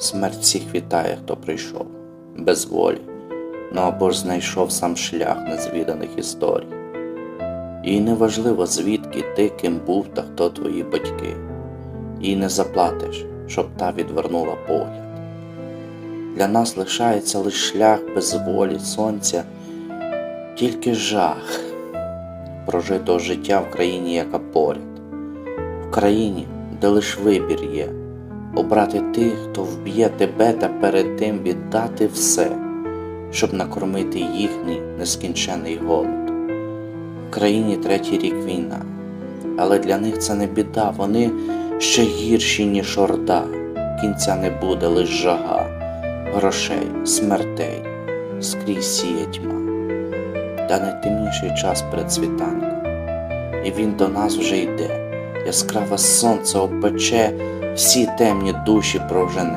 Смерть всіх вітає, хто прийшов, без волі, ну або ж знайшов сам шлях незвіданих історій. Їй не важливо, звідки ти ким був та хто твої батьки. Їй не заплатиш, щоб та відвернула погляд. Для нас лишається лише шлях без волі, сонця, тільки жах прожитого життя в країні, яка поряд, в країні, де лиш вибір є, обрати тих, хто вб'є тебе та перед тим віддати все, щоб накормити їхній нескінчений голод. В країні третій рік війна, але для них це не біда, вони ще гірші, ніж орда, кінця не буде лиш жага, грошей, смертей, скрізь сіє тьма. Та найтемніший час перед і він до нас вже йде, яскраве сонце опече, всі темні душі прожене.